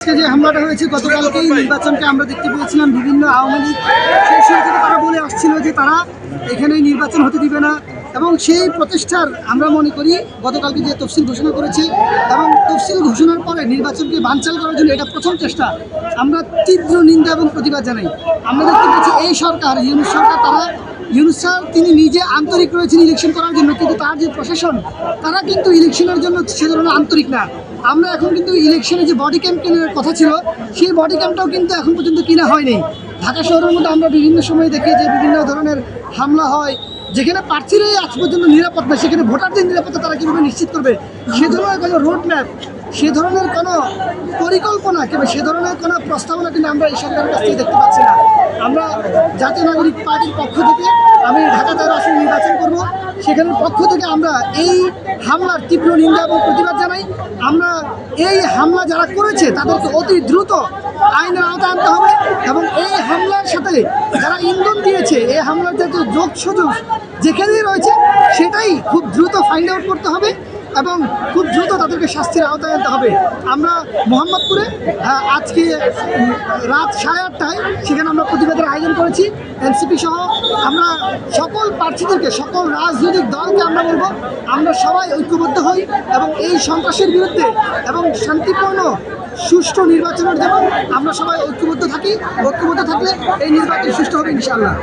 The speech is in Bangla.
যে হামলাটা হয়েছে, গতকালকেই নির্বাচনকে আমরা দেখতে পেয়েছিলাম, বিভিন্ন আওয়ামী লীগ সেই শুরু তারা বলে আসছিল যে তারা এখানে নির্বাচন হতে দিবে না। এবং সেই প্রতিষ্ঠার আমরা মনে করি, গতকালকে যে তফসিল ঘোষণা করেছে, এবং তফসিল ঘোষণার পরে নির্বাচনকে বানচাল করার জন্য এটা প্রথম চেষ্টা। আমরা তীব্র নিন্দা এবং প্রতিবাদ জানাই। আমরা দেখতে পাচ্ছি এই সরকার, ইউনুস সরকার, তারা, ইউনুস স্যার, তিনি নিজে আন্তরিক রয়েছেন ইলেকশন করার জন্য, কিন্তু তার যে প্রশাসন, তারা কিন্তু ইলেকশনের জন্য সে ধরনের আন্তরিক না। আমরা এখন কিন্তু ইলেকশনে যে বডি ক্যাম্প কেনার কথা ছিল, সেই বডি ক্যাম্পটাও কিন্তু এখন পর্যন্ত কিনা হয়নি। ঢাকা শহরের মধ্যে আমরা বিভিন্ন সময় দেখি যে বিভিন্ন ধরনের হামলা হয়। যেখানে প্রার্থীরাই আজ পর্যন্ত নিরাপদ না, সেখানে ভোটারদের নিরাপত্তা তারা কীভাবে নিশ্চিত করবে? সে ধরনের রোড ম্যাপ সে ধরনের কোনো পরিকল্পনা কিংবা সে ধরনের কোনো প্রস্তাবনা কিন্তু আমরা এই সরকারের কাছ থেকে দেখতে পাচ্ছি না। আমরা জাতীয় নাগরিক পার্টির পক্ষ থেকে আমি ঢাকা তেরো আসনে নির্বাচন করব। সেখানের পক্ষ থেকে আমরা এই হামলার তীব্র নিন্দা এবং প্রতিবাদ জানাই। আমরা এই হামলা যারা করেছে, তাদেরকে অতি দ্রুত আইনের আওতায় আনতে হবে এবং এই হামলার সাথে যারা ইন্ধন দিয়েছে, এই হামলার যে যোগ সুযোগ যেখানেই রয়েছে, সেটাই খুব দ্রুত ফাইন্ড আউট করতে হবে। এবং খুব দ্রুত তাদেরকে শাস্তির আওতায় আনতে হবে। আমরা মোহাম্মদপুরে আজকে রাত সাড়ে আটটায় সেখানে আমরা প্রতিবাদের আয়োজন করেছি, এনসিপি সহ। আমরা সকল প্রার্থীদেরকে, সকল রাজনৈতিক দলকে আমরা বলব, আমরা সবাই ঐক্যবদ্ধ হই এবং এই সন্ত্রাসের বিরুদ্ধে এবং শান্তিপূর্ণ, সুষ্ঠু নির্বাচনের জন্য আমরা সবাই ঐক্যবদ্ধ থাকি। ঐক্যবদ্ধ থাকলে এই নির্বাচন সুষ্ঠু হবে ইনশাআল্লাহ।